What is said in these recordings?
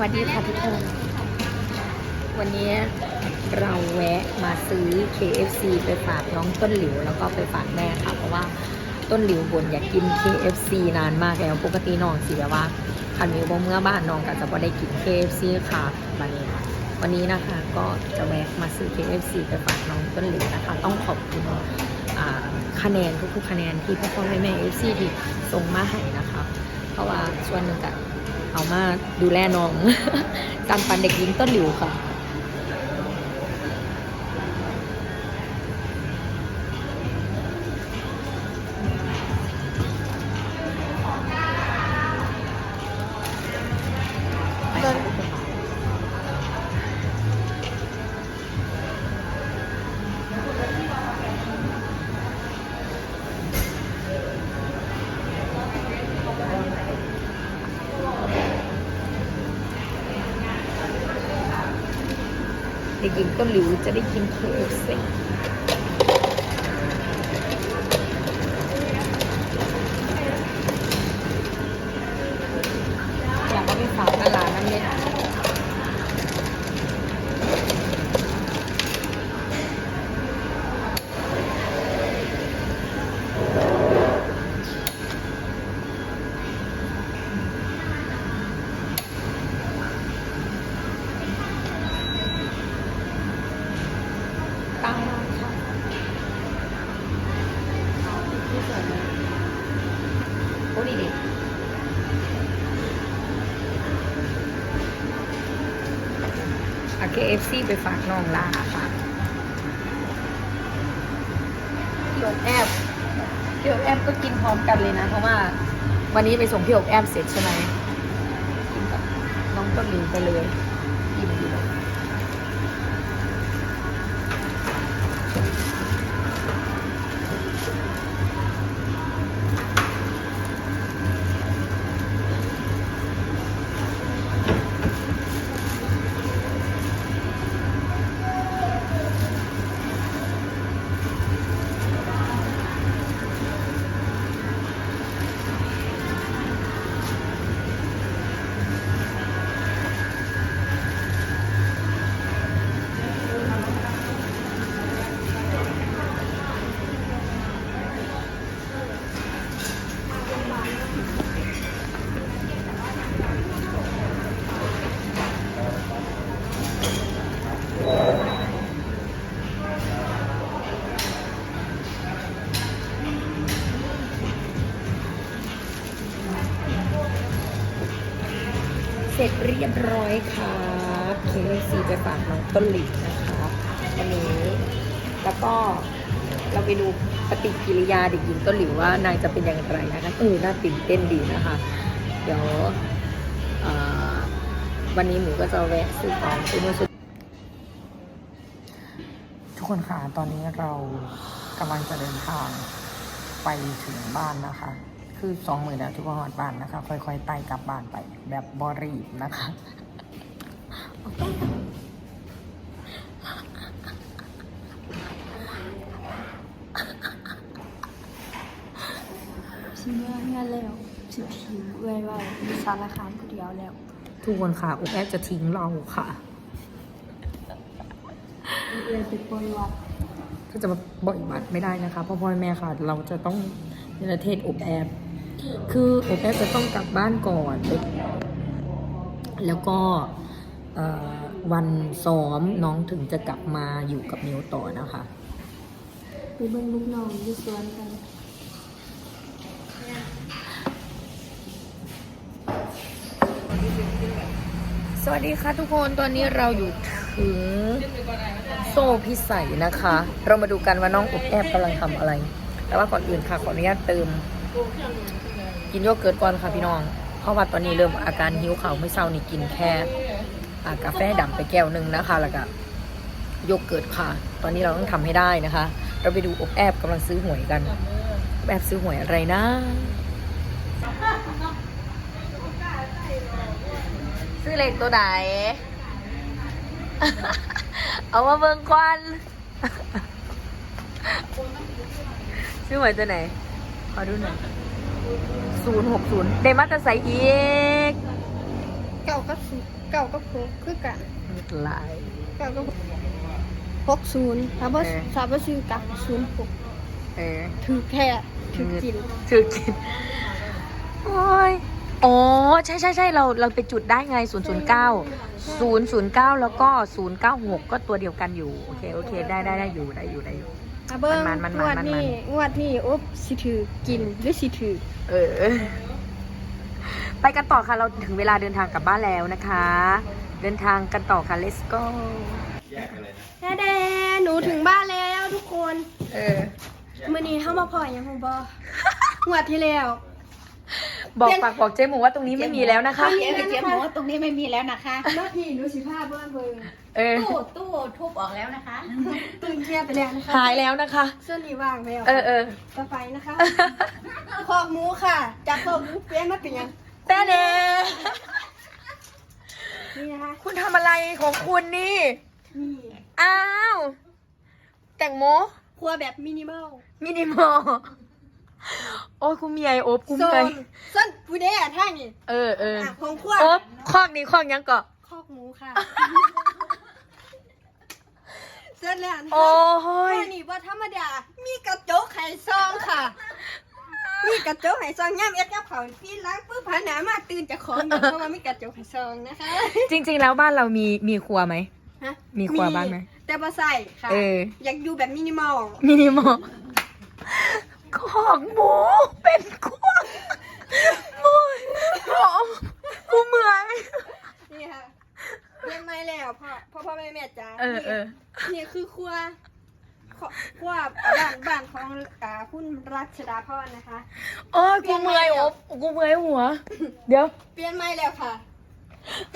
วัสดีค่ะทุกคน วันนี้เราแวะมาซื้อ KFC ไปฝากน้องต้นหลิวแล้วก็ไปฝากแม่ค่ะ เพราะว่าต้นหลิวบ่นอยากกิน KFC นานมากแล้วปกติน้องสิแบบว่าคันมิวบ่เมื่อบ้านน้องก็จะบ่ได้กิน KFC ค่ะวันนี้วันนี้นะคะก็จะแวะมาซื้อ KFC ไปฝากน้องต้นหลิวนะคะ ต้องขอบคุณอ่าคะแนนทุกๆคะแนนที่พ่อพ่อแม่แม่ FC ที่ส่งมาให้นะคะ เพราะว่าส่วนหนึ่งก็ เอามาดูแลน้องตามปันเด็กหญิงต้นหลิวค่ะ เด็กหญิงต้นหลิวจะได้กิน KFC เอา KFC ไปฝากน้องลาค่ะพี่อบแอบพี่อบแอบก็กินพร้อมกันเลยนะ เพราะว่าวันนี้ไปส่งพี่อบแอบเสร็จใช่ไหมกินกับน้องต้นหลิวไปเลยอิ่มดีเลย เรียบร้อยครับเคซีไปฝากน้องต้นหลิวนะคะวันนี้ แล้วก็เราไปดูปฏิกิริยาเด็กหญิงต้นหลิวว่านางจะเป็นอย่างไรนะคะเออน่าตื่นเต้นดีนะคะ เดี๋ยววันนี้หนูก็จะแวะซื้อของซื้อมือสุดทุกคนค่ะตอนนี้เรากำลังจะเดินทางไปถึงบ้านนะคะ คือสองหมื่นแล้วทุกคนหอดบ้านนะคะ ค่อยๆไต่กลับบ้านไป แบบบรีบนะคะชิเมื่อเงินแล้วสิบผิวไว้ไว้มีสารคามผู้เดียวแล้ว ทุกคนค่ะอุบแอบจะทิ้งเราค่ะเลยไปปล่อยวัดก็จะมาบ่อยบัตรไม่ได้นะคะ เพราะพ่อแม่ค่ะ เราจะต้องในประเทศอบแอบ คืออบแอบจะต้องกลับบ้านก่อนไปแล้วก็เอ่อวันซ้อมน้องถึงจะกลับมาอยู่กับมิวต่อนะคะ ไปเบิ่งลูกน้องอยู่สวนกันสวัสดีค่ะทุกคน ตอนนี้เราอยู่ถึงโซ่พิสัยนะคะ เรามาดูกันว่าน้องอบแอบกำลังทำอะไร แต่ว่าก่อนอื่นค่ะ ขออนุญาตเติม กินโยเกิร์ตก่อนค่ะพี่น้อง เพราะว่าตอนนี้เริ่มอาการหิวข่าวไม่เศร้านี่กินแค่ากาแฟดำไปแก้วหนึ่งนะคะ แล้วก็โยเกิร์ตค่ะ ตอนนี้เราต้องทำให้ได้นะคะ เราไปดูอบแอบกำลังซื้อหวยกันแอบซื้อหวยอะไรนะ ซื้อเลขตัวไหน เอามาเบิ่งควันซื้อหวยตัวไหน ขอดูหน่อย ศูนย์หกศูนย์เดมาจะใส่อีกเก้าก็สิบเก่าก็หกคือกันหลายเก่าก็หกศูนย์ถ้าบ่เออถ้าบ่ซื้อกับศูนย์หกเออถือแค่ถือกินถือกินโอ้ยอ๋อใช่ใช่ใช่เราเราไปจุดได้ไง 0 0 9 0 0 9 แล้วก็ 0 9 6 ก็ตัวเดียวกันอยู่ โอเค โอเค ได้ได้ได้อยู่ได้อยู่ได้อยู่ อะเบิ้งมันมันงมันวดมันมัน นี้งวดนี้อุ๊บสิถือกินหรือสิถือเออ ไปกันต่อค่ะ เราถึงเวลาเดินทางกลับบ้านแล้วนะคะ เดินทางกันต่อค่ะ let's go แท้แดหนูถึงบ้านแล้วทุกคน เออ มื่อนี้เข้ามาพอยังคงบองวดที่แล้ว บอกฝากบอกเจ๊หมูว่าตรงนี้ไม่มีแล้วนะคะ เจ๊เจ๊หมูตรงนี้ไม่มีแล้วนะคะแล้วพี่หนูสิผ้าเบิ้งเบิ้งเออตู้ตู้ทุบออกแล้วนะคะตื่นเชียไปแล้วนะคะหายแล้วนะคะเสื้อนี้ว่างแล้วเออเออต่อไปนะคะขอกหมูค่ะ จากขอกหมูเปลี่ยนมาเป็นหยังแต่เน่นี่นะคะคุณทำอะไรของคุณนี่นี่อ้าว แต่งโมครัวแบบมินิมอลมินิมอล โอ้ยคุณมีไอโอบคุณโซไปนส้นผู้เด้ท่านี่เออเอออะของครัวโอบคอกนี้คอกยังเกาะคอกหมูค่ะเสร็จแล้วนะคะโอ้ยอันนี้ว่าธรรมดา มีกระจกไข่ซองค่ะ มีกระจกไข่ซองย่ำเอ็ดกับเขาฟีล้างปุ๊บผาหนามาตื่นจากของอยู่เพราะว่ามีกระจกไข่ซองนะคะ จริง ๆ แล้วบ้านเรามีมีครัวไหมฮะมีครัวบ้านไหมแต่บ่ใส่ค่ะเอออยากอยู่แบบมินิมอล มินิมอล ของหมูเป็นครัวโอ้ยโอ้กูเมื่อยนี่ค่ะเรียนไม่แล้วพ่อพ่อพ่อแม่แม่จ้าเออเออ นี่คือครัวครัวครัวบ้านบ้านของอ่าคุณรัชดาพรนะคะ โอ้ยกูเมื่อยโอบกูเมื่อยหัว เดี๋ยว เปลี่ยนไม่แล้วค่ะ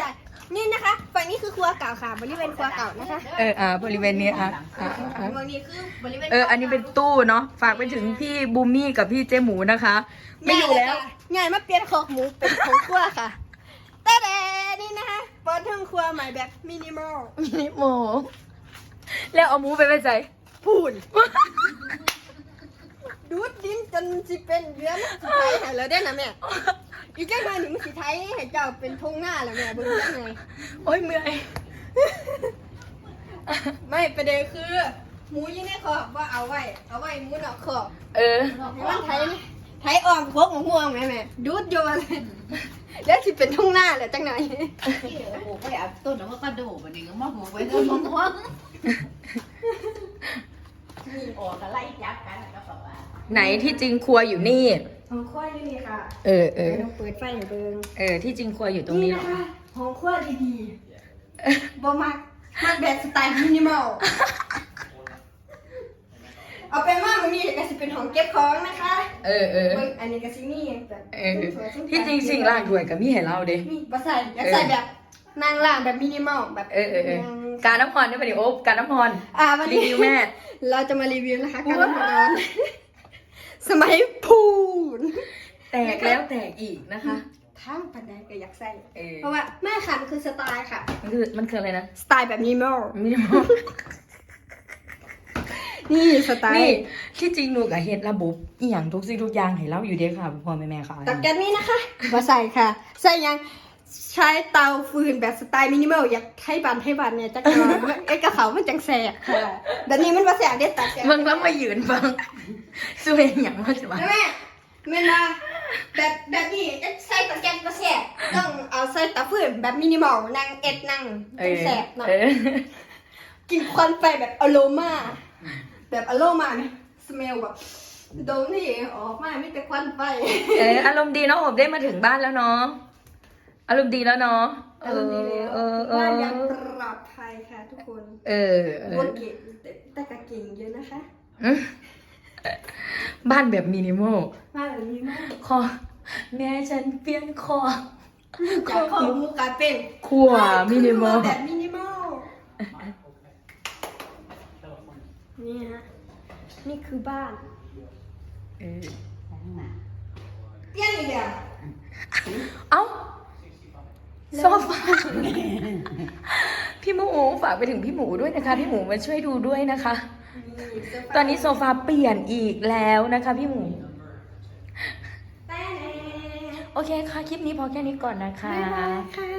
จ้ะนี่นะคะฝั่งนี้คือครัวเก่าค่ะบริเวณครัวเก่านะคะเอออ่าบริเวณนี้อะอะอะ ฝั่งนี้คือบริเวณเออ อันนี้เป็นตู้เนาะ ฝากไปถึงพี่บูมมี่กับพี่เจหมูนะคะ ไม่อยู่แล้วง่ายมาเปลี่ยนของหมูเป็นของครัวค่ะแต่แต่นี่นะคะเปิดห้องครัวใหม่แบบมินิมอลมินิโม แล้วเอาหมูไปไว้ใจ พูน ดูดดินจนสิเป็นเรือมันสิไทยให้แล้วได้อนะแม่อีกจังหน่อยหนึ่งสิไทยให้เจ้าเป็นทงหน้าแล้วแม่เบิ่งจังไงโอ้ยเมื่อยไม่ประเด็นคือหมูอยี่ในคอกว่าเอาไว้ เอาไว้หมูนอกคอกเออ ให้มันไทยไทยอ่อมพกหมูห่วงแม่แม่ดูดโยนเลยแล้วสิเป็นทงหน้าแหละจังหน่อยโอ้โหไปเอาต้นแล้วก็ดูมันนี่ก็มาหูไว้ต้นมะม่วงออกอะไรจับกันก็บอกว่า ไหนที่จริงครัวอยู่นี่ของขั้วอยู่นี่ค่ะเออเออเดี๋ยวเปิดไฟให้เบิ่งเออที่จริงครัวอยู่ตรงนี้นะคะของขั้วดีๆบ่มักมักแบบสไตล์มินิมอลเอาเป็นว่ามันนี่ก็สิเป็นของเก็บของนะคะเออเออเบิ่งอันนี้ก็สิมีแบบเออที่จริงสิ่งล่างถวยกับมี่ให้เราเด้ มีบ่ใส่อยากใส่แบบนางล่างแบบมินิมอลแบบเออเออเออนางการน้ำพรได้ปะดิโอ๊บการน้ำพรอ่าวันรีนี้วิวแม่ เราจะมารีวิวนะคะการทำงาน สมัยพูนแตกแล้วแตกอีกนะคะทั้งปันไดก็อยากใส่ เออเพราะว่าแม่ขันคือสไตล์ค่ะ มันคือมันคืออะไรนะ สไตล์แบบมินิมอลมินิมอลนี่สไตนี่ล์ที่จริงหนูกับเฮ็ดระบบอีหยังทุกสิ่งทุกอย่างให้เราอยู่เด้ค่ะพ่อแม่แม่ค่ะตักกันนี้นะคะมาใส่ค่ะ ใส่ยังใช้เตาฟืนแบบสไตล์มินิมอลอยากให้บันให้บันเนี่ยจักรวาลเอ้ยกระเขามันจังแสบค่ะแบบนี้มันว่าแสบเด็ดตัดแสบมึงแล้วมายืนฟัง สวยอย่างมากจ้ะแม่แม่มาแบบแบบนี้จะใส่ตะแกรงก็แสบต้องเอาใส่เตาฟืนแบบมินิมอลนางเอ็ดนางเอจังอแสบหน่อยเออกินควันไฟแบบอโรมาแบบอโรมาเนี่ยสเมลแบบดมนี่ออกมาไม่แต่ควันไฟเอออารมณ์ดีเนาะผมได้มาถึงบ้านแล้วเนาะอารมณ์ดีแล้วเนาะเออารมณ์ดีอแล้วเออเอบ้านอยังปลอดภัยค่ะทุกคน เออเอคอนเก่งแต่แต่ก็เก่งเยอะนะคะอืม บ้านแบบมินิมอลบ้านแบบนี้มากคอแม่ฉันเปลี่ยนคอจากข้อมูลกลายเป็นครัวมินิมอลแบบมินิมอลนี่ฮะนี่คือบ้านเออเปี้ยนอีกแล้วเอ้าโซฟาพี่หมูฝากไปถึงพี่หมูด้วยนะคะ พี่หมูมาช่วยดูด้วยนะคะนี่เสื้ผ้า ตอนนี้โซฟาเปลี่ยนอีกแล้วนะคะพี่หมู โอเคค่ะ คลิปนี้พอแค่นี้ก่อนนะคะ บ๊ายบายค่ะ